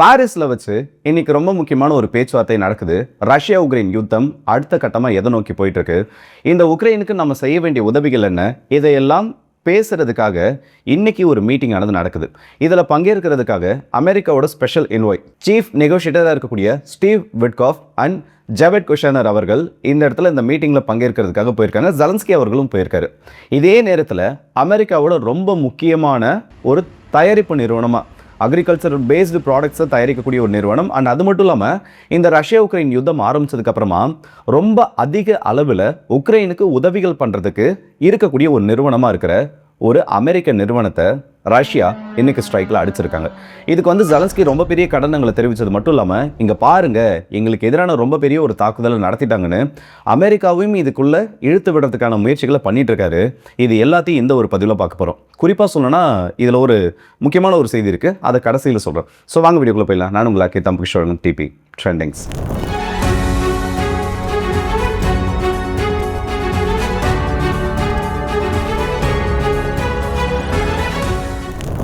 பாரிஸில் வச்சு இன்னைக்கு ரொம்ப முக்கியமான ஒரு பேச்சுவார்த்தை நடக்குது. ரஷ்யா உக்ரைன் யுத்தம் அடுத்த கட்டமாக எதை நோக்கி போயிட்டுருக்கு? இந்த உக்ரைனுக்கு நம்ம செய்ய வேண்டிய உதவிகள் என்ன? இதையெல்லாம் பேசுறதுக்காக இன்னைக்கு ஒரு மீட்டிங் ஆனது நடக்குது. இதில் பங்கேற்கிறதுக்காக அமெரிக்காவோட ஸ்பெஷல் இன்வாய் சீஃப் நெகோஷியேட்டராக இருக்கக்கூடிய Steve Witkoff and Jared Kushner அவர்கள் இந்த இடத்துல இந்த மீட்டிங்கில் பங்கேற்கிறதுக்காக போயிருக்காங்க. ஜலன்ஸ்கி அவர்களும் போயிருக்காரு. இதே நேரத்தில் அமெரிக்காவோட ரொம்ப முக்கியமான ஒரு தயாரிப்பு நிறுவனமாக அக்ரிகல்ச்சர் பேஸ்டு ப்ராடக்ட்ஸை தயாரிக்கக்கூடிய ஒரு நிறுவனம். அண்ட் அது மட்டும் இல்லாமல் இந்த ரஷ்யா உக்ரைன் யுத்தம் ஆரம்பித்ததுக்கப்புறமா ரொம்ப அதிக அளவில் உக்ரைனுக்கு உதவிகள் பண்ணுறதுக்கு இருக்கக்கூடிய ஒரு நிறுவனமாக இருக்கிற ஒரு அமெரிக்க நிறுவனத்தை ரஷ்யா இன்னைக்கு ஸ்ட்ரைக்கில் அடிச்சிருக்காங்க. இதுக்கு வந்து ஜலன்ஸ்கி ரொம்ப பெரிய கடனங்களை தெரிவித்தது மட்டும் இல்லாமல் இங்கே பாருங்க எங்களுக்கு எதிரான ரொம்ப பெரிய ஒரு தாக்குதலை நடத்திட்டாங்கன்னு அமெரிக்காவையும் இதுக்குள்ளே இழுத்து விடுறதுக்கான முயற்சிகளை பண்ணிட்டு இருக்காரு. இது எல்லாத்தையும் இந்த ஒரு பதிவில் பார்க்க போகிறோம் குறிப்பாக சொல்லணும்னா இதில் ஒரு முக்கியமான ஒரு செய்தி இருக்குது அதை கடைசியில் சொல்கிறேன் ஸோ வாங்க வீடியோக்குள்ளே போயிடலாம். நான் உங்களுக்கு தம்பு கிஷோரன் டிபி ட்ரெண்டிங்ஸ்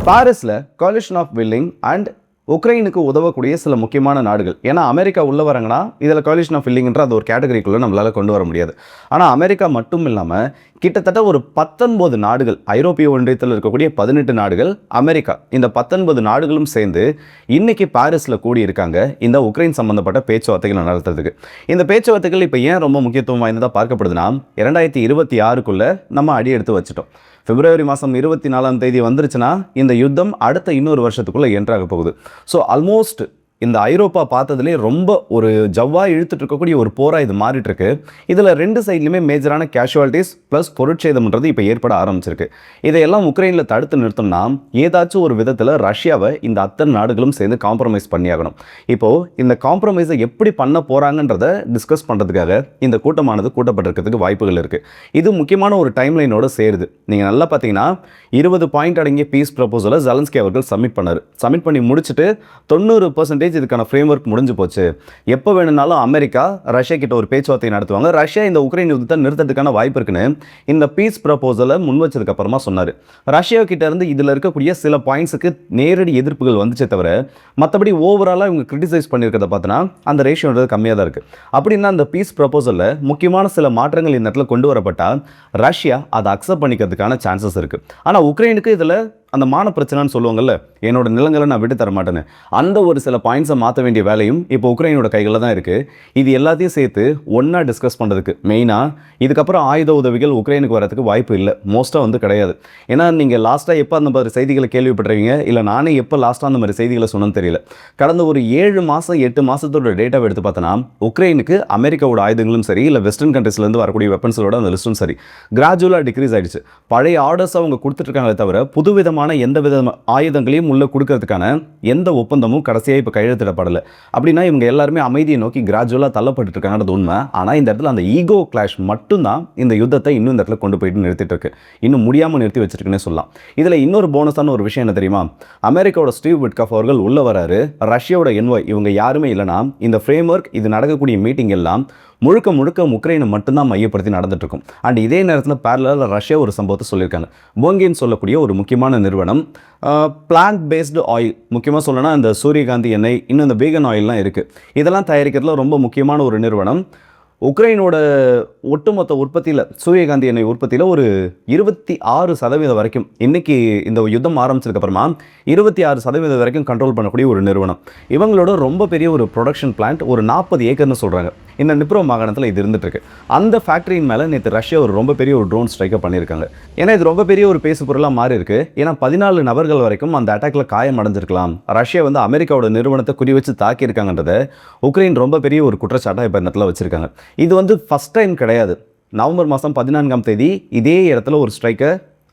பாரிஸில் காலிஷன் ஆஃப் வில்லிங் அண்ட் உக்ரைனுக்கு உதவக்கூடிய சில முக்கியமான நாடுகள். ஏன்னா அமெரிக்கா உள்ளே வராங்கன்னா இதில் காலிஷன் ஆஃப் வில்லிங்ன்ற அது ஒரு கேட்டகரிக்குள்ளே நம்மளால் கொண்டு வர முடியாது. ஆனால் அமெரிக்கா மட்டும் இல்லாமல் கிட்டத்தட்ட ஒரு பத்தொன்பது நாடுகள் ஐரோப்பிய ஒன்றியத்தில் இருக்கக்கூடிய பதினெட்டு நாடுகள் அமெரிக்கா இந்த பத்தொன்பது நாடுகளும் சேர்ந்து இன்றைக்கி பாரிஸில் கூடி இருக்காங்க இந்த உக்ரைன் சம்மந்தப்பட்ட பேச்சுவார்த்தைகளை நடத்துறதுக்கு. இந்த பேச்சுவார்த்தைகள் இப்போ ஏன் ரொம்ப முக்கியத்துவம் வாய்ந்ததாக பார்க்கப்படுதுன்னா இரண்டாயிரத்தி இருபத்தி ஆறுக்குள்ளே நம்ம அடி எடுத்து வச்சிட்டோம். பிப்ரவரி மாதம் இருபத்தி நாலாம் தேதி வந்துருச்சுன்னா இந்த யுத்தம் அடுத்த இன்னொரு வருஷத்துக்குள்ளே என்ட்ராக போகுது. ஸோ ஆல்மோஸ்ட் இந்த ஐரோப்பா பார்த்ததுலேயே ரொம்ப ஒரு ஜவ்வாக இழுத்துட்டு இருக்கக்கூடிய ஒரு போராக இது மாறிட்டுருக்கு. இதில் ரெண்டு சைட்லையுமே மேஜரான கேஷுவாலிட்டிஸ் ப்ளஸ் பொருட்சேதம்ன்றது இப்போ ஏற்பட ஆரம்பிச்சிருக்கு. இதையெல்லாம் உக்ரைனில் தடுத்து நிறுத்தம்னா ஏதாச்சும் ஒரு விதத்தில் ரஷ்யாவை இந்த அத்தனை நாடுகளும் சேர்ந்து காம்ப்ரமைஸ் பண்ணியாகணும். இப்போது இந்த காம்ப்ரமைஸை எப்படி பண்ண போகிறாங்கன்றத டிஸ்கஸ் பண்ணுறதுக்காக இந்த கூட்டமானது கூட்டப்பட்டிருக்கிறதுக்கு வாய்ப்புகள் இருக்குது இது முக்கியமான ஒரு டைம்லைனோட சேருது. நீங்கள் நல்லா பார்த்தீங்கன்னா இருபது பாயிண்ட் அடங்கிய பீஸ் ப்ரப்போசலை ஜலன்ஸ்கி அவர்கள் சப்மிட் பண்ணார். சப்மிட் பண்ணி முடிச்சுட்டு தொண்ணூறு பர்சன்டேஜ் இதுக்கான ஃப்ரேம் ஒர்க் முடிஞ்சு போச்சு. எப்போ வேணும்னாலும் அமெரிக்கா ரஷ்யா கிட்ட ஒரு பேச்சுவார்த்தை நடத்துவாங்க. ரஷ்யா இந்த உக்ரைன் யுத்தத்தை நிறுத்தத்துக்கான வாய்ப்பு இருக்குன்னு இந்த பீஸ் ப்ரப்போசலை முன் வச்சதுக்கு அப்புறமா சொன்னார். ரஷ்யா கிட்ட இருந்து இதில் இருக்கக்கூடிய சில பாயிண்ட்ஸுக்கு நேரடி எதிர்ப்புகள் வந்துச்சே தவிர மற்றபடி ஓவராலாக இவங்க கிரிட்டிசைஸ் பண்ணியிருக்கிறத பார்த்தோன்னா அந்த ரேஷியோன்றது கம்மியாக தான் இருக்குது அப்படின்னா அந்த பீஸ் ப்ரப்போசலில் முக்கியமான சில மாற்றங்கள் இந்த இடத்துல கொண்டு வரப்பட்டால் ரஷ்யா அதை அக்செப்ட் பண்ணிக்கிறதுக்கான சான்சஸ் இருக்குது ஆனால் உக்ரைனுக்கு இதில் அந்த மான பிரச்சனைன்னு சொல்லுவாங்கல்ல என்னோட நிலங்களை நான் விட்டு தர மாட்டேன்னு. அந்த ஒரு சில பாயிண்ட்ஸை மாற்ற வேண்டிய வேலையும் இப்போ உக்ரைனோட கைகளில் தான் இருக்குது இது எல்லாத்தையும் சேர்த்து ஒன்றா டிஸ்கஸ் பண்ணுறதுக்கு மெயினாக இதுக்கப்புறம் ஆயுத உதவிகள் உக்ரைனுக்கு வரதுக்கு வாய்ப்பு இல்லை. மோஸ்ட்டாக வந்து கிடையாது. ஏன்னா நீங்கள் லாஸ்ட்டாக எப்போ அந்த மாதிரி செய்திகளை கேள்விப்பட்டிருக்கீங்க? இல்லை நானே எப்போ லாஸ்ட்டாக அந்த மாதிரி செய்திகளை சொன்னேன்னு தெரியல. கடந்த ஒரு ஏழு மாதம் எட்டு மாதத்தோட டேட்டாவை எடுத்து பார்த்தோன்னா உக்ரைனுக்கு அமெரிக்காவோட ஆயுதங்களும் சரி இல்லை வெஸ்டர்ன் கண்ட்ரீஸ்லேருந்து வரக்கூடிய வெப்பன்ஸோட அந்த லிஸ்ட்டும் சரி. கிராஜுவலாக டிக்ரீஸ் ஆகிடுச்சு பழைய ஆர்டர்ஸ் அவங்க கொடுத்துட்ருக்காங்களே தவிர புதுவிதமாக விதமான எந்த வித ஆயுதங்களையும் உள்ளே கொடுக்கறதுக்கான எந்த ஒப்பந்தமும் கடைசியாக இப்போ கையெழுத்திடப்படலை. அப்படின்னா இவங்க எல்லாருமே அமைதியை நோக்கி கிராஜுவலாக தள்ளப்பட்டுருக்காங்கிறது உண்மை. ஆனால் இந்த இடத்துல அந்த ஈகோ கிளாஷ் மட்டும்தான் இந்த யுத்தத்தை இன்னும் இந்த இடத்துல கொண்டு போயிட்டு நிறுத்திட்டு இருக்கு இன்னும் முடியாமல் நிறுத்தி வச்சிருக்குன்னு சொல்லலாம். இதில் இன்னொரு போனஸான ஒரு விஷயம் என்ன தெரியுமா? அமெரிக்காவோட ஸ்டீவ் விட்கஃப் அவர்கள் உள்ளே வராரு. ரஷ்யாவோட என்வாய் இவங்க யாருமே இல்லைனா இந்த ஃப்ரேம் ஒர்க் இது நடக்கக்கூடிய மீட்டிங் எல்லாம் முழுக்க முழுக்க உக்ரைனை மட்டும்தான் மையப்படுத்தி நடந்துட்டுருக்கும். அண்ட் இதே நேரத்தில் பேரலில் ரஷ்யா ஒரு சம்பவத்தை சொல்லியிருக்காங்க. போங்கின்னு சொல்லக்கூடிய ஒரு முக்கியமான நிறுவனம் பிளான்ட் பேஸ்டு ஆயில் முக்கியமாக சொல்லணும்னா இந்த சூரியகாந்தி எண்ணெய் இன்னும் இந்த வீகன் ஆயில்லாம் இருக்குது இதெல்லாம் தயாரிக்கிறதுல ரொம்ப முக்கியமான ஒரு நிறுவனம். உக்ரைனோட ஒட்டுமொத்த உற்பத்தியில் சூரியகாந்தி எண்ணெய் உற்பத்தியில் ஒரு இருபத்தி ஆறு சதவீதம் வரைக்கும் இன்றைக்கி இந்த யுத்தம் ஆரம்பிச்சதுக்கப்புறமா இருபத்தி ஆறு சதவீதம் வரைக்கும் கண்ட்ரோல் பண்ணக்கூடிய ஒரு நிறுவனம். இவங்களோட ரொம்ப பெரிய ஒரு ப்ரொடக்ஷன் பிளான்ட் ஒரு நாற்பது ஏக்கர்னு சொல்கிறாங்க இந்த நிப்ரோ மாகாணத்தில் இது இருந்துட்டு இருக்கு அந்த ஃபேக்ட்ரியின் மேலே நேற்று ரஷ்யா ஒரு ரொம்ப பெரிய ஒரு ட்ரோன் ஸ்ட்ரைக்கை பண்ணியிருக்காங்க. ஏன்னா இது ரொம்ப பெரிய ஒரு பேசு பொருளாக மாறி இருக்கு ஏன்னா பதினாலு நபர்கள் வரைக்கும் அந்த அட்டாக்ல காயம் அடைஞ்சிருக்கலாம். ரஷ்யா வந்து அமெரிக்காவோட நிறுவனத்தை குறி வச்சு தாக்கியிருக்காங்கன்றத உக்ரைன் ரொம்ப பெரிய ஒரு குற்றச்சாட்டாக இப்போ இடத்துல வச்சிருக்காங்க. இது வந்து ஃபஸ்ட் டைம் கிடையாது. நவம்பர் மாதம் பதினான்காம் தேதி இதே இடத்துல ஒரு ஸ்ட்ரைக்கை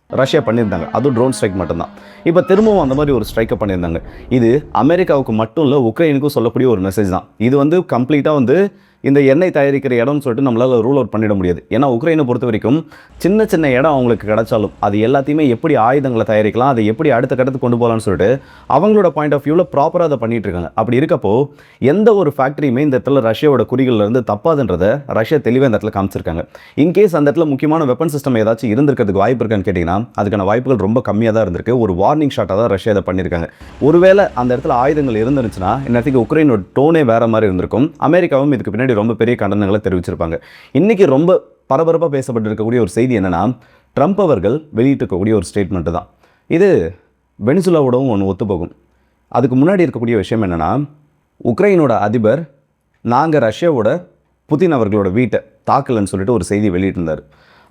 ரஷ்யா பண்ணியிருந்தாங்க. அதுவும் ட்ரோன் ஸ்ட்ரைக் மட்டும்தான். இப்போ திரும்பவும் அந்த மாதிரி ஒரு ஸ்ட்ரைக்கை பண்ணியிருந்தாங்க. இது அமெரிக்காவுக்கு மட்டும் இல்லை உக்ரைனுக்கும் சொல்லக்கூடிய ஒரு மெசேஜ் தான். இது வந்து கம்ப்ளீட்டாக வந்து இந்த எண்ணெய் தயாரிக்கிற இடம்னு சொல்லிட்டு நம்மளால் ரூல் அவுட் பண்ணிட முடியாது. ஏன்னா உக்ரைனை பொறுத்த வரைக்கும் சின்ன சின்ன இடம் அவங்களுக்கு கிடைச்சாலும் அது எல்லாத்தையுமே எப்படி ஆயுதங்களை தயாரிக்கலாம் அதை எப்படி அடுத்த கட்டத்துக்கு கொண்டு போகலாம்னு சொல்லிட்டு அவங்களோட பாயிண்ட் ஆஃப் வியூவில் ப்ராப்பராக அதை பண்ணிட்டு இருக்காங்க. அப்படி இருக்கப்போ எந்த ஒரு ஃபேக்ட்ரியுமே இந்த இடத்துல ரஷ்யாவோட குறிகள்ல இருந்து தப்பாதுன்றதை ரஷ்யா தெளிவாக இந்த இடத்துல காமிச்சிருக்காங்க. இன்கேஸ் அந்த இடத்துல முக்கியமான வெப்பன் சிஸ்டம் ஏதாச்சும் இருந்திருக்கிறதுக்கு வாய்ப்பு இருக்கான்னு கேட்டிங்கன்னா அதுக்கான வாய்ப்புகள் ரொம்ப கம்மியாக தான் இருந்திருக்கு. ஒரு வார்னிங் ஷாட்டாக தான் ரஷ்யா இதை பண்ணியிருக்காங்க ஒருவேளை அந்த இடத்துல ஆயுதங்கள் இருந்துருச்சுன்னா இன்னத்துக்கு உக்ரைனோட டோனே வேற மாதிரி இருந்திருக்கும். அமெரிக்காவும் இதுக்கு பின்னாடி ரொம்ப பெரிய கண்டனங்களை தெரிவிச்சிருப்பாங்க. இன்னைக்கு ரொம்ப பரபரப்பாக பேசப்பட்டிருக்கக்கூடிய ஒரு செய்தி என்னன்னா ட்ரம்ப் அவர்கள் வெளியிட்டிருக்கக்கூடிய ஒரு ஸ்டேட்மெண்ட்டு தான். இது வெனிசுலாவோடவும் ஒன்று ஒத்துப்போகும். அதுக்கு முன்னாடி இருக்கக்கூடிய விஷயம் என்னன்னா உக்ரைனோட அதிபர் நாங்கள் ரஷ்யாவோட புதின் அவர்களோட வீட்டை தாக்கலன்னு சொல்லிட்டு ஒரு செய்தி வெளியிட்டிருந்தார்.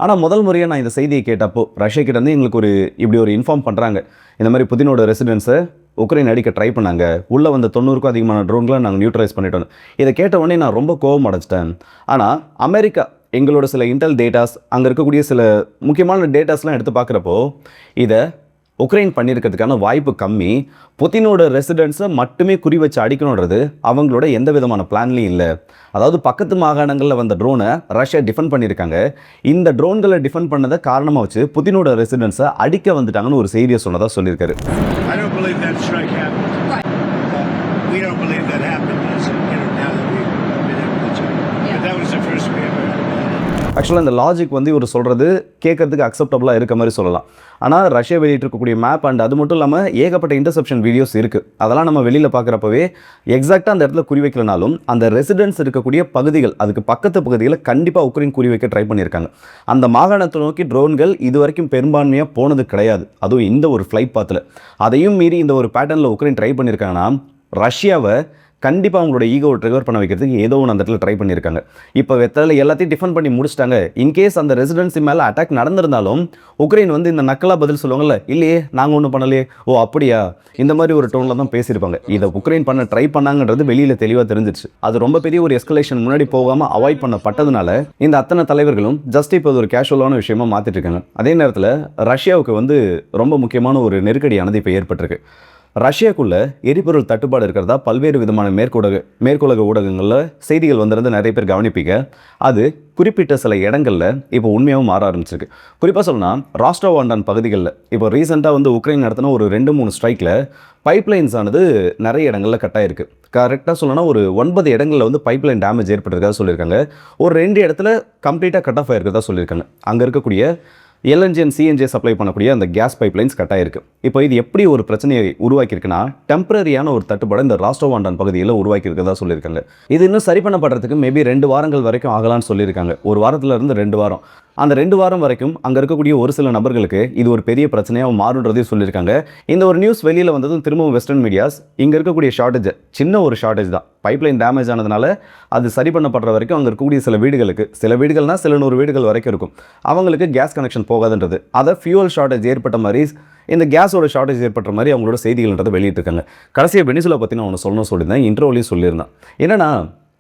ஆனால் முதல் முறையாக நான் இந்த செய்தியை கேட்டப்போ ரஷ்யா கிட்டேருந்து எங்களுக்கு ஒரு இப்படி ஒரு இன்ஃபார்ம் பண்ணுறாங்க இந்த மாதிரி புதினோட ரெசிடென்ஸை உக்ரைன் அடிக்க ட்ரை பண்ணாங்க. உள்ளே வந்த தொண்ணூறுக்கும் அதிகமான ட்ரோன்களை நாங்கள் நியூட்ரலைஸ் பண்ணிட்டோம். இதை கேட்ட உடனே நான் ரொம்ப கோவம் அடைச்சிட்டேன் ஆனால் அமெரிக்கா எங்களோட சில இன்டெல் டேட்டாஸ் அங்கே இருக்கக்கூடிய சில முக்கியமான டேட்டாஸ்லாம் எடுத்து பார்க்குறப்போ இதை உக்ரைன் பண்ணியிருக்கிறதுக்கான வாய்ப்பு கம்மி. புத்தினோட ரெசிடென்ஸை மட்டுமே குறி வச்சு அடிக்கணுன்றது அவங்களோட எந்த விதமான பிளான்லையும் இல்லை. அதாவது பக்கத்து மாகாணங்களில் வந்த ட்ரோனை ரஷ்யா டிஃபெண்ட் பண்ணியிருக்காங்க. இந்த ட்ரோன்களை டிஃபெண்ட் பண்ணதை காரணமாக வச்சு புத்தினோட ரெசிடென்ஸை அடிக்க வந்துட்டாங்கன்னு ஒரு செய்தியை சொன்னதாக சொல்லியிருக்காரு. Believe that strike happened. Uh, we don't believe that happened ஆக்சுவலாக இந்த லாஜிக் வந்து இவர் சொல்கிறது கேட்கறதுக்கு அக்செப்டபுளாக இருக்க மாதிரி சொல்லலாம். ஆனால் ரஷ்யா வெளியிட்டிருக்கக்கூடிய மேப் அண்ட் அது மட்டும் இல்லாமல் ஏகப்பட்ட இன்டர்செப்ஷன் வீடியோஸ் இருக்குது அதெல்லாம் நம்ம வெளியில் பார்க்குறப்பவே எக்ஸாக்டாக அந்த இடத்துல குறி வைக்கலனாலும் அந்த ரெசிடென்ஸ் இருக்கக்கூடிய பகுதிகள் அதுக்கு பக்கத்து பகுதிகளை கண்டிப்பாக உக்ரைன் குறி வைக்க ட்ரை பண்ணியிருக்காங்க. அந்த மாகாணத்தை நோக்கி ட்ரோன்கள் இது வரைக்கும் பெரும்பான்மையாக போனது கிடையாது. அதுவும் இந்த ஒரு ஃப்ளைட் பாத்தில் அதையும் மீறி இந்த ஒரு பேட்டர்னில் உக்ரைன் ட்ரை பண்ணியிருக்காங்கன்னா ரஷ்யாவை கண்டிப்பாக அவங்களோட ஈகோவை ட்ரிகர் பண்ண வைக்கிறதுக்கு ஏதோ ஒன்று அந்த இடத்துல ட்ரை பண்ணியிருக்காங்க இப்போ வெத்தலை எல்லாத்தையும் டிஃபன் பண்ணி முடிச்சிட்டாங்க. இன்கேஸ் அந்த ரெசிடென்சி மேலே அட்டாக் நடந்திருந்தாலும் உக்ரைன் வந்து இந்த நக்கலாக பதில் சொல்லுவாங்கல்ல இல்லையே நாங்கள் ஒன்றும் பண்ணலையே. ஓ அப்படியா? இந்த மாதிரி ஒரு டோனில் தான் பேசியிருப்பாங்க. இதை உக்ரைன் பண்ண ட்ரை பண்ணாங்கன்றது வெளியில் தெளிவாக தெரிஞ்சிச்சு அது ரொம்ப பெரிய ஒரு எஸ்கலேஷன் முன்னாடி போகாமல் அவாய்ட் பண்ணப்பட்டதுனால இந்த அத்தனை தலைவர்களும் ஜஸ்ட் இப்போ அது ஒரு கேஷுவலான விஷயமா மாற்றிட்டு இருக்காங்க. அதே நேரத்தில் ரஷ்யாவுக்கு வந்து ரொம்ப முக்கியமான ஒரு நெருக்கடியானது இப்போ ஏற்பட்டிருக்கு. ரஷ்யாக்குள்ளே எரிபொருள் தட்டுப்பாடு இருக்கிறதா பல்வேறு விதமான மேற்கூடக மேற்குலக ஊடகங்களில் செய்திகள் வந்திருந்து நிறைய பேர் கவனிப்பீங்க. அது குறிப்பிட்ட சில இடங்களில் இப்போ உண்மையாகவும் மாற ஆரம்பிச்சிருக்கு. குறிப்பாக சொல்லணும்னா ராஸ்ட்ரோவாண்டான் பகுதிகளில் இப்போ ரீசெண்டாக வந்து உக்ரைன் நடத்தின ஒரு ரெண்டு மூணு ஸ்ட்ரைக்கில் பைப்லைன்ஸ் ஆனது நிறைய இடங்களில் கட்டாயிருக்கு கரெக்டாக சொல்லணும்னா ஒரு ஒன்பது இடங்களில் வந்து பைப்லைன் டேமேஜ் ஏற்பட்டிருக்கதா சொல்லியிருக்காங்க. ஒரு ரெண்டு இடத்துல கம்ப்ளீட்டாக கட் ஆஃப் ஆயிருக்கிறதா சொல்லியிருக்காங்க. அங்கே இருக்கக்கூடிய எல்என்ஜி அண்ட் சிஎன்ஜி சப்ளை பண்ணக்கூடிய அந்த கேஸ் பைப்லைன்ஸ் கட் ஆயிருக்கு இப்போ இது எப்படி ஒரு பிரச்சனையை உருவாக்கியிருக்குன்னா டெம்பரரியான ஒரு தட்டுப்பாடு இந்த ராஸ்டோவாண்டான் பகுதியில் உருவாக்கியிருக்கதா சொல்லியிருக்காங்க. இது இன்னும் சரி பண்ணப்படுறதுக்கு மேபி ரெண்டு வாரங்கள் வரைக்கும் ஆகலாம்னு சொல்லியிருக்காங்க. ஒரு வாரத்தில் இருந்து ரெண்டு வாரம். அந்த ரெண்டு வாரம் வரைக்கும் அங்கே இருக்கக்கூடிய ஒரு சில நபர்களுக்கு இது ஒரு பெரிய பிரச்சனையாக மாறுன்றதையும் சொல்லியிருக்காங்க. இந்த ஒரு நியூஸ் வெளியில் வந்ததும் திரும்பவும் வெஸ்டர்ன் மீடியாஸ் இங்கே இருக்கக்கூடிய ஷார்ட்டேஜ் சின்ன ஒரு ஷார்ட்டேஜ் தான். பைப்லைன் டேமேஜ் ஆனதுனால அது சரி பண்ணப்படுற வரைக்கும் அங்கே இருக்கக்கூடிய சில வீடுகளுக்கு சில வீடுகள்னா சில நூறு வீடுகள் வரைக்கும் இருக்கும். அவங்களுக்கு கேஸ் கனெக்ஷன் போகாதுன்றது. அதை ஃபியூவல் ஷார்ட்டேஜ் ஏற்பட்ட மாதிரி இந்த கேஸோட ஷார்ட்டேஜ் ஏற்பட்ட மாதிரி அவங்களோட செய்திகள்ன்றதை வெளியிட்டிருக்காங்க. கடைசியாக பெனிசுலா பற்றி நான் ஒன்று சொல்லணும்னு சொல்லியிருந்தேன். இன்ட்ரோலையும் சொல்லியிருந்தேன். என்னன்னா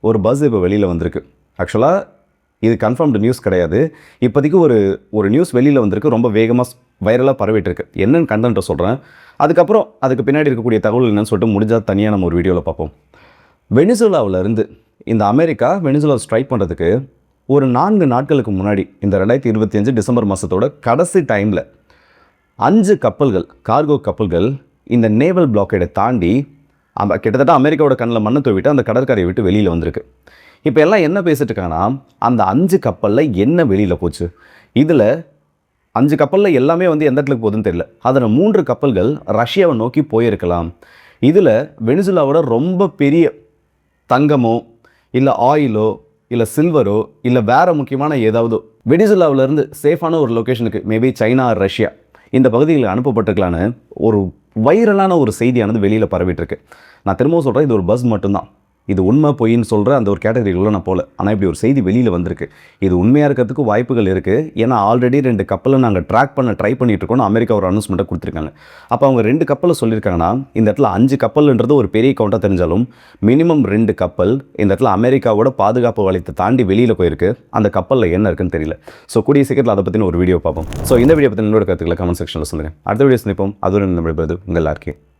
ஒரு பஸ் இப்போ வெளியில் வந்திருக்கு. ஆக்சுவலாக இது கன்ஃபார்ம்டு நியூஸ் கிடையாது. இப்போதைக்கு ஒரு ஒரு நியூஸ் வெளியில் வந்திருக்கு. ரொம்ப வேகமாக வைரலாக பரவிட்டிருக்கு. என்னென்னு கண்டென்ட்டை சொல்கிறேன் அதுக்கப்புறம் அதுக்கு பின்னாடி இருக்கக்கூடிய தகவல் என்னன்னு சொல்லிட்டு முடிஞ்சால் தனியாக நம்ம ஒரு வீடியோவில் பார்ப்போம். வெனிசுலாவிலேருந்து இந்த அமெரிக்கா வெனிசுலா ஸ்ட்ரைக் பண்ணுறதுக்கு ஒரு நான்கு நாட்களுக்கு முன்னாடி இந்த ரெண்டாயிரத்தி இருபத்தி அஞ்சு டிசம்பர் மாதத்தோட கடைசி டைமில் அஞ்சு கப்பல்கள் கார்கோ கப்பல்கள் இந்த நேவல் பிளாக்கெடை தாண்டி அந்த கிட்டத்தட்ட அமெரிக்காவோட கண்ணில் மண்ணை தூவிட்டு அந்த கடற்கரையை விட்டு வெளியில் வந்திருக்கு. இப்போ எல்லாம் என்ன பேசிட்டு இருக்காங்கன்னா அந்த அஞ்சு கப்பலில் என்ன வெளியில் போச்சு? இதில் அஞ்சு கப்பலில் எல்லாமே வந்து எந்த இடத்துக்கு போகுதுன்னு தெரியல. அதில் மூன்று கப்பல்கள் ரஷ்யாவை நோக்கி போயிருக்கலாம். இதில் வெனிசுலாவோட ரொம்ப பெரிய தங்கமோ இல்லை ஆயிலோ இல்லை சில்வரோ இல்லை வேறு முக்கியமான ஏதாவது வெனிசுலாவிலேருந்து சேஃபான ஒரு லொக்கேஷனுக்கு மேபி சைனா ரஷ்யா இந்த பகுதிகளில் அனுப்பப்பட்டிருக்கலான்னு ஒரு வைரலான ஒரு செய்தியானது வெளியில் பரவிட்டுருக்கு நான் திரும்பவும் சொல்கிறேன் இது ஒரு பஸ் மட்டும்தான். இது உண்மை பொய்ன்னு சொல்கிற அந்த ஒரு கேட்டகரிக்குள்ளே நான் போகல ஆனால் இப்படி ஒரு செய்தி வெளியில் வந்திருக்கு. இது உண்மையாக இருக்கிறதுக்கு வாய்ப்புகள் இருக்குது ஏன்னா ஆல்ரெடி ரெண்டு கப்பலை நாங்கள் ட்ராக் பண்ண ட்ரை பண்ணிட்டு இருக்கோம்னு அமெரிக்கா ஒரு அனௌன்ஸ்மெண்ட்டை கொடுத்துருக்காங்க. அப்போ அவங்க ரெண்டு கப்பலை சொல்லியிருக்காங்கன்னா இந்த இடத்துல அஞ்சு கப்பல்ன்றது ஒரு பெரிய கவுண்டாக தெரிஞ்சாலும் மினிமம் ரெண்டு கப்பல் இந்த இடத்துல அமெரிக்காவோட பாதுகாப்பு வளையத்தை தாண்டி வெளியில் போயிருக்கு. அந்த கப்பலில் என்ன இருக்குன்னு தெரியல. ஸோ கூடிய சீக்கிரத்தில் அதை பற்றின ஒரு வீடியோ பார்ப்போம். ஸோ இந்த வீடியோ பற்றி என்னோட கருத்துக்களை கமெண்ட் செக்ஷனில் சொல்லுங்கள் அடுத்த வீடியோ சந்திப்போம். அதுவும் நம்ம உங்கள் எல்லாருக்கே